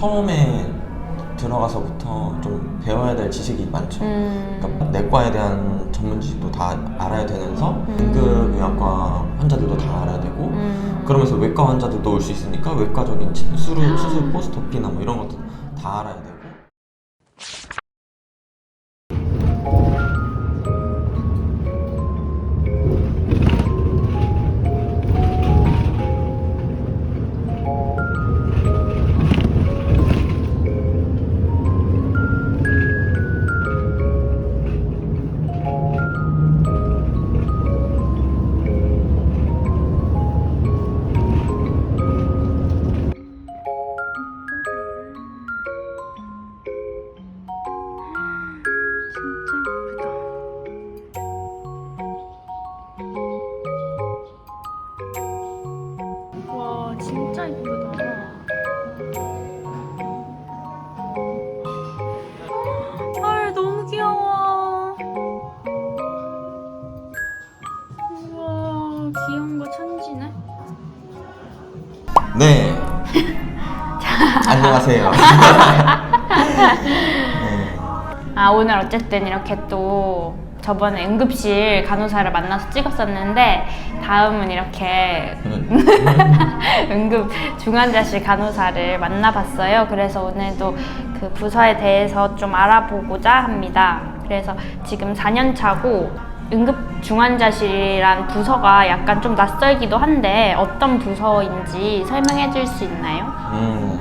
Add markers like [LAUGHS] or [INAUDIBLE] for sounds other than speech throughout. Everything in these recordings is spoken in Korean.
처음에 들어가서부터 좀 배워야 될 지식이 많죠. 음. 그러니까 내과에 대한 전문 지식도 다 알아야 되면서 음. 응급의학과 환자들도 다 알아야 되고 음. 그러면서 외과 환자들도 올 수 있으니까 외과적인 치- 수술, 수술 포스토피나 뭐 이런 것도 다 알아야 되 [LAUGHS] 안녕하세요 네. 아 오늘 어쨌든 이렇게 또 저번에 응급실 간호사를 만나서 찍었었는데 다음은 이렇게 [LAUGHS] 응급 중환자실 간호사를 만나봤어요. 그래서 오늘도 그 부서에 대해서 좀 알아보고자 합니다. 그래서 지금 4년 차고 응급 중환자실이란 부서가 약간 좀 낯설기도 한데 어떤 부서인지 설명해 줄 수 있나요? 음,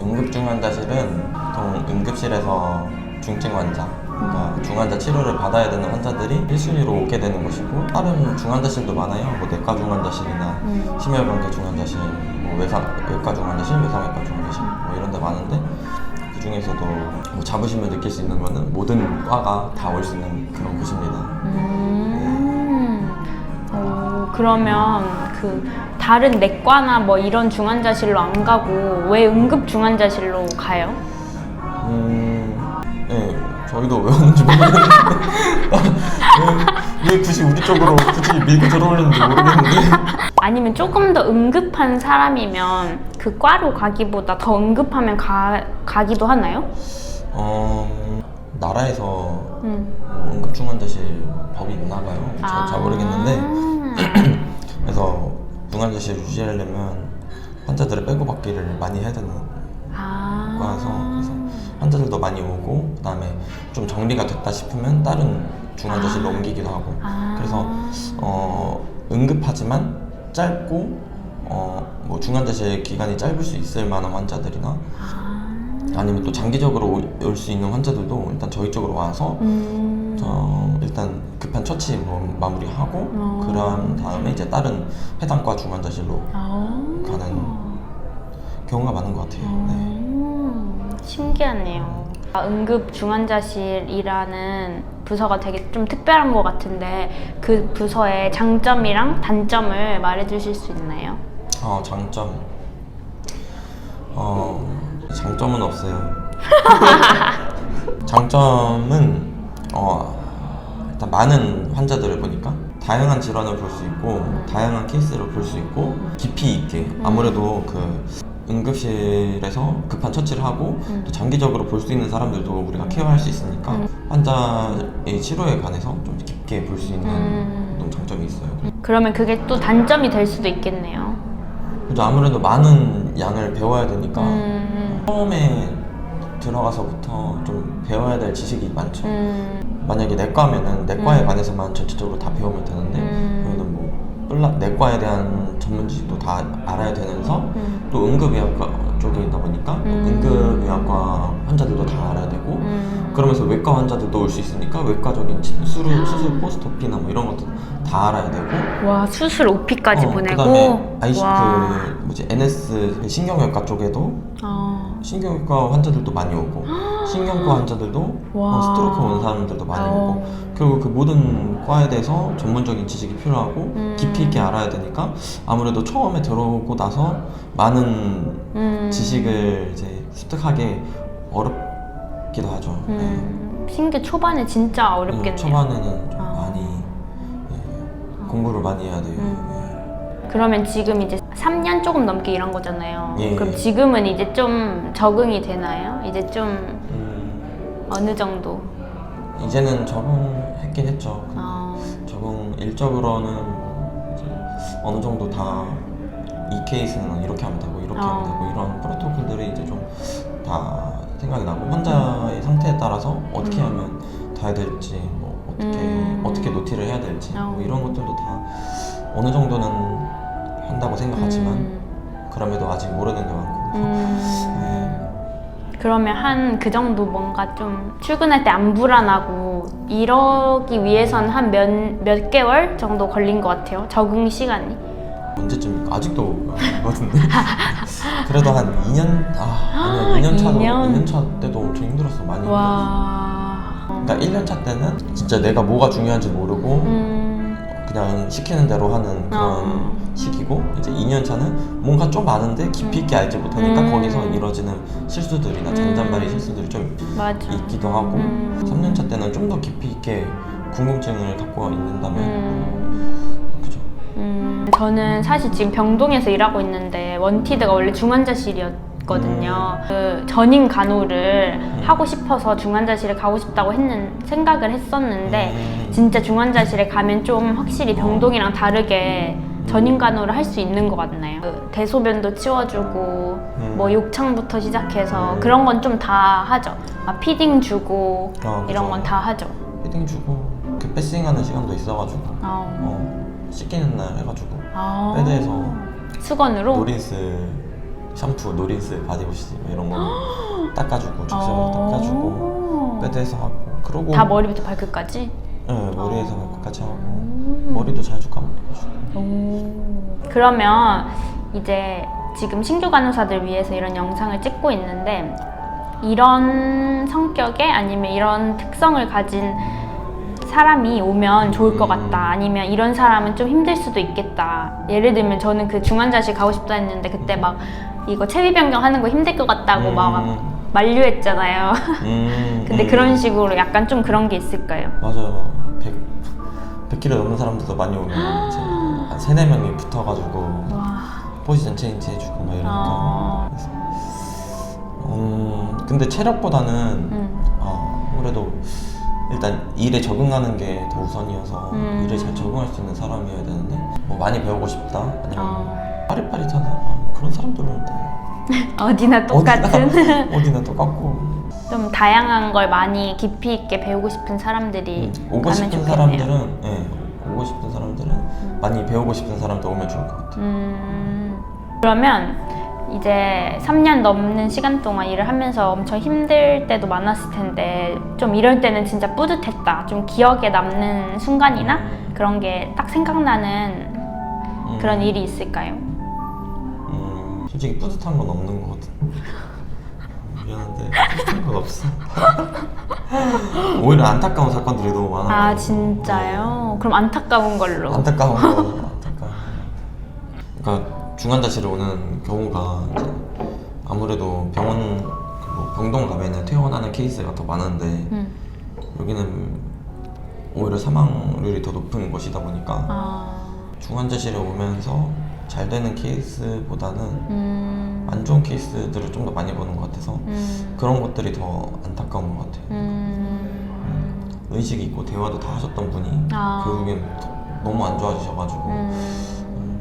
응급 중환자실은 보통 응급실에서 중증 환자, 그러니까 중환자 치료를 받아야 되는 환자들이 1순위로 오게 되는 곳이고 다른 중환자실도 많아요. 뭐 내과 중환자실이나 음. 심혈관계 중환자실, 뭐 외상, 외과 중환자실, 외상외과 중환자실 뭐 이런 데 많은데 그 중에서도 뭐 자부심을 느낄 수 있는 거는 모든 과가 다 올 수 있는 그런 곳입니다. 음. 오, 그러면 그 다른 내과나 뭐 이런 중환자실로 안 가고 왜 응급 중환자실로 가요? 음, 네, 저희도 왜 오는지 모르겠는데 왜, 왜 굳이 우리 쪽으로 굳이 밀고 들어오는지 모르겠는데 [LAUGHS] 아니면 조금 더 응급한 사람이면 그 과로 가기보다 더 응급하면 가, 가기도 하나요? 어, 나라에서 음. 뭐 응급중환자실 법이 있나 봐요. 잘, 잘 모르겠는데 아. [CLEARS THROAT] 그래서 중환자실 유지하려면 환자들을 빼고 받기를 많이 해야 되는 아. 과여서 그래서 환자들도 많이 오고 그다음에 좀 정리가 됐다 싶으면 다른 중환자실로 옮기기도 하고 아. 그래서 어, 응급하지만 짧고 어, 뭐 중환자실 기간이 짧을 수 있을 만한 환자들이나 아. 아니면 또 장기적으로 올 수 있는 환자들도 일단 저희 쪽으로 와서 음. 어, 일단 급한 처치 뭐 마무리하고 어. 그런 다음에 이제 다른 해당과 중환자실로 아. 가는 경우가 많은 것 같아요. 네. 음, 신기하네요. 아, 응급 중환자실이라는 부서가 되게 좀 특별한 것 같은데 그 부서의 장점이랑 단점을 말해주실 수 있나요? 어, 장점. 어, 장점은 없어요. [LAUGHS] 장점은 어, 일단 많은 환자들을 보니까 다양한 질환을 볼 수 있고 다양한 케이스를 볼 수 있고 깊이 있게 아무래도 그 응급실에서 급한 처치를 하고 음. 또 장기적으로 볼 수 있는 사람들도 우리가 케어할 수 있으니까 음. 환자의 치료에 관해서 좀 깊게 볼 수 있는 음. 장점이 있어요. 그러면 그게 또 단점이 될 수도 있겠네요. 그죠 아무래도 많은 양을 배워야 되니까 음, 처음에 들어가서부터 좀 배워야 될 지식이 많죠. 음, 만약에 내과면은 내과에 음. 관해서만 전체적으로 다 배우면 되는데 음. 여기는 뭐 내과에 대한 전문 지식도 다 알아야 되면서 음. 또 응급의학과 쪽에 있다 보니까 또 음. 응급의학과 환자들도 다 알아야 되고 음. 그러면서 외과 환자들도 올 수 있으니까 외과적인 치- 수술, 수술 포스토피나 뭐 이런 것도 다 알아야 되고 와 수술 OP까지 어, 보내고 그다음에 IC 와. 그 뭐지 NS 그 신경외과 쪽에도 어. 신경외과 환자들도 많이 오고 [GASPS] 신경과 환자들도 와. 어, 스트로크 온 사람들도 많이 어. 오고 그리고 그 모든 과에 대해서 전문적인 지식이 필요하고 음. 깊이 있게 알아야 되니까 아무래도 처음에 들어오고 나서 많은 음. 지식을 이제 습득하기 어렵기도 하죠. 음, 신규 초반에 진짜 네. 어렵겠네요. 초반에는 좀 아. 많이 예, 공부를 많이 해야 돼요. 음. 예. 그러면 지금 이제 3년 조금 넘게 일한 거잖아요. 예. 그럼 지금은 이제 좀 적응이 되나요? 이제 좀 음, 어느 정도? 이제는 적응했긴 했죠. 어, 적응 일적으로는 이제 어느 정도 다 이 케이스는 이렇게 하면 되고 이렇게 하면 어. 되고 이런 프로토콜들이 이제 좀 다 생각이 나고 환자의 상태에 따라서 어떻게 음. 하면 다 해야 될지 뭐 어떻게 음. 어떻게 노티를 해야 될지 어. 뭐 이런 것들도 다 어느 정도는 한다고 생각하지만 음, 그럼에도 아직 모르는 게 많고 음. [LAUGHS] 그러면 한 그 정도 뭔가 좀 출근할 때 안 불안하고 이러기 위해선 한몇 몇 개월 정도 걸린 것 같아요. 적응 시간이. 언제쯤일까 아직도 같은데 [LAUGHS] 그래도 한 2년 아 아니요 2년 차도 2년? 2년 차 때도 엄청 힘들었어 많이 힘들었어. 와. 그러니까 1년 차 때는 진짜 내가 뭐가 중요한지 모르고 음. 그냥 시키는 대로 하는 그런 어. 시기고 이제 2년 차는 뭔가 좀 아는데 깊이 있게 알지 못하니까 음. 거기서 이루어지는 실수들이나 잔잔바리 음. 실수들이 좀 맞아. 있기도 하고 음. 3년 차 때는 좀 더 깊이 있게 궁금증을 갖고 있는다면 음. 그죠 음, 저는 사실 지금 병동에서 일하고 있는데 원티드가 원래 중환자실이었 거든요. 그 전임 간호를 음. 하고 싶어서 중환자실에 가고 싶다고 했는 생각을 했었는데 음. 진짜 중환자실에 가면 좀 확실히 병동이랑 다르게 전임 간호를 할 수 있는 것 같나요? 그 대소변도 치워주고 음. 뭐 욕창부터 시작해서 음. 그런 건 좀 다 하죠. 막 피딩 주고 어, 이런. 건 다 하죠. 피딩 주고 그 패싱하는 시간도 있어가지고 아, 어 씻기는 날 해가지고 아. 패드에서 수건으로 노린스 샴푸, 노린스, 바디워시 뭐 이런 거 [GASPS] 닦아주고 적셔서 어. 닦아주고 패드에서 하고 그러고 다 머리부터 발끝까지? 네, 머리에서 어. 같이 하고 음. 머리도 자주 감아주고 그러면 이제 지금 신규 간호사들 위해서 이런 영상을 찍고 있는데 이런 성격의 아니면 이런 특성을 가진 사람이 오면 좋을 것 같다 아니면 이런 사람은 좀 힘들 수도 있겠다 예를 들면 저는 그 중환자실 가고 싶다 했는데 그때 막 이거 체위 변경하는 거 힘들 것 같다고 막 음. 만류했잖아요 음, 근데 음. 그런 식으로 약간 좀 그런 게 있을까요? 맞아요 100, 100kg 넘는 사람들도 많이 오면 이제 [GASPS] 한 3, 4명이 붙어가지고 와 포지션 체인지 해주고 막 이러니까 아. 그래서 음, 근데 체력보다는 음. 아, 아무래도 일단 일에 적응하는 게 더 우선이어서 음. 일에 잘 적응할 수 있는 사람이어야 되는데 뭐 많이 배우고 싶다 아니면 어. 빠릿빠릿한 사람 아, 그런 사람들은 [LAUGHS] 어디나 똑같은 어디나, [LAUGHS] 어디나 똑같고 좀 다양한 걸 많이 깊이 있게 배우고 싶은 사람들이 음, 오고 가면 싶은 좋겠네요. 사람들은 예, 오고 싶은 사람들은 많이 배우고 싶은 사람들 오면 좋을 것 같아요 음, 그러면 이제 3년 넘는 시간 동안 일을 하면서 엄청 힘들 때도 많았을 텐데 좀 이럴 때는 진짜 뿌듯했다. 좀 기억에 남는 순간이나 그런 게 딱 생각나는 음, 그런 일이 있을까요? 음, 솔직히 뿌듯한 건 없는 것 같아 미안한데 뿌듯한 건 없어 오히려 안타까운 사건들이 너무 많아 아 진짜요? 그럼 안타까운 걸로. 안타까운 거 [LAUGHS] 안타까운 거. 그러니까 중환자실에 오는 경우가 이제 아무래도 병원 그뭐 병동 가면은 퇴원하는 케이스가 더 많은데 음. 여기는 오히려 사망률이 더 높은 곳이다 보니까 아, 중환자실에 오면서 잘 되는 케이스보다는 음, 안 좋은 케이스들을 좀 더 많이 보는 것 같아서 음, 그런 것들이 더 안타까운 것 같아요. 음, 의식 있고 대화도 다 하셨던 분이 아. 결국엔 더- 너무 안 좋아지셔가지고 음,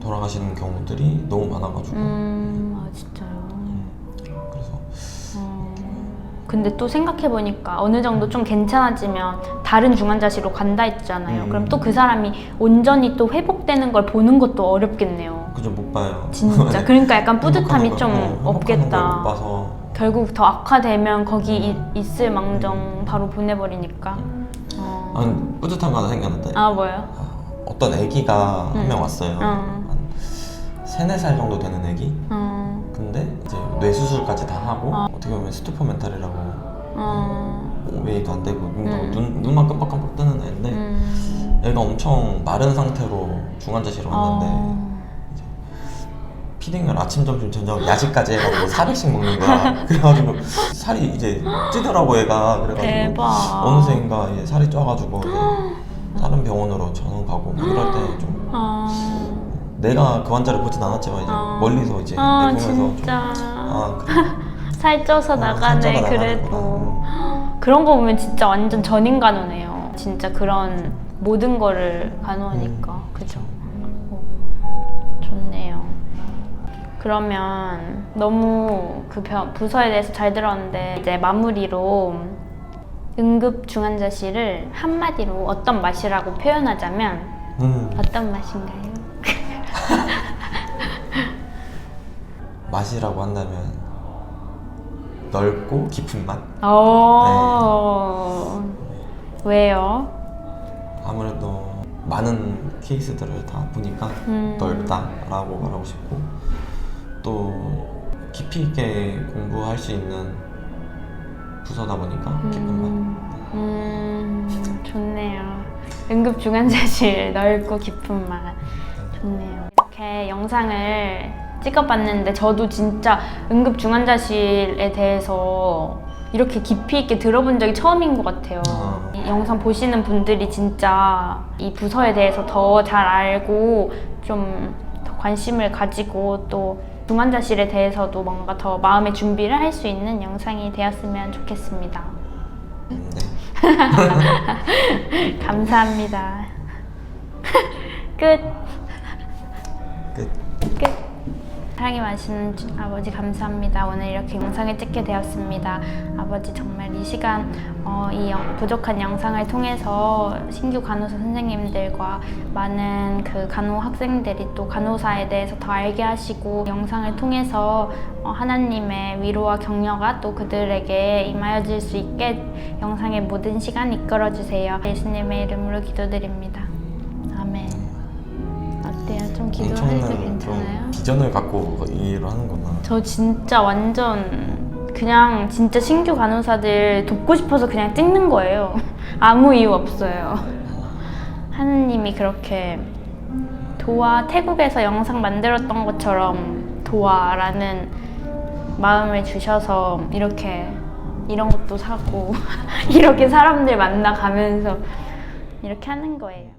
돌아가시는 경우들이 너무 많아가지고. 음, 아 진짜요. 근데 또 생각해보니까 어느 정도 좀 괜찮아지면 다른 중환자실로 간다 했잖아요. 음. 그럼 또 그 사람이 온전히 또 회복되는 걸 보는 것도 어렵겠네요. 그저 못 봐요. 진짜. [LAUGHS] 그러니까 약간 뿌듯함이 좀 걸, 어, 행복하는 걸 못 없겠다. 봐서 결국 더 악화되면 거기 음. 이- 있을 망정 바로 보내버리니까. 어. 아, 뿌듯한 거 하나 생각났다. 아 뭐요? 아, 어떤 아기가 한 음. 명 왔어요. 음. 한 세네 살 정도 되는 아기. 어, 근데 뇌 수술까지 다 하고 어. 어떻게 보면 스투퍼 멘탈이라고 어, 웨이도 안 되고 눈도, 음. 눈, 눈만 깜빡깜빡 뜨는 애인데 음, 애가 엄청 마른 상태로 중환자실에 왔는데 어, 피딩을 아침, 점심, 저녁, 야식까지 해가지고 400씩 먹는 거야. [LAUGHS] 그래가지고 살이 이제 찌더라고 애가. 그래가지고 대박. 어느새인가 이제 살이 쪄가지고 이제 [GASPS] 다른 병원으로 전원 가고 막 이럴 때 [GASPS] 좀 어, 내가 그 환자를 보진 않았지만 이제 어. 멀리서 이제 아 보면서 좀, 진짜 아 그래 [LAUGHS] 살쪄서 어, 나가네 그래도 나가는구나. 그런 거 보면 진짜 완전 전인 간호네요. 진짜 그런 모든 거를 간호하니까. 음. 그죠 어, 좋네요. 그러면 너무 그 병- 부서에 대해서 잘 들었는데 이제 마무리로 응급 중환자실을 한마디로 어떤 맛이라고 표현하자면 음, 어떤 맛인가요? 맛이라고 한다면 넓고 깊은 맛 어 왜요? 아무래도 많은 케이스들을 다 보니까 음. 넓다라고 말하고 싶고 또 깊이 있게 공부할 수 있는 부서다 보니까 깊은 맛 음, 좋네요. 응급 중환자실 넓고 깊은 맛. 좋네요. 이렇게 영상을 찍어봤는데 저도 진짜 응급 중환자실에 대해서 이렇게 깊이 있게 들어본 적이 처음인 것 같아요. 아. 이 영상 보시는 분들이 진짜 이 부서에 대해서 더 잘 알고 좀 더 관심을 가지고 또 중환자실에 대해서도 뭔가 더 마음의 준비를 할 수 있는 영상이 되었으면 좋겠습니다. 음, 네. [LAUGHS] 감사합니다. [LAUGHS] 끝. 끝. 끝. 사랑이 많으신 주- 아버지 감사합니다. 오늘 이렇게 영상을 찍게 되었습니다. 아버지 정말 이 시간 어, 이 영- 부족한 영상을 통해서 신규 간호사 선생님들과 많은 그 간호 학생들이 또 간호사에 대해서 더 알게 하시고 영상을 통해서 어, 하나님의 위로와 격려가 또 그들에게 임하여질 수 있게 영상의 모든 시간 이끌어 주세요. 예수님의 이름으로 기도드립니다. 좀 기도해도 엄청난 괜찮아요? 좀 비전을 갖고 이 일을 하는구나. 저 진짜 완전 그냥 진짜 신규 간호사들 돕고 싶어서 그냥 찍는 거예요. [LAUGHS] 아무 이유 없어요. 하느님이 그렇게 도와 태국에서 영상 만들었던 것처럼 도와라는 마음을 주셔서 이렇게 이런 것도 사고 [LAUGHS] 이렇게 사람들 만나 가면서 이렇게 하는 거예요.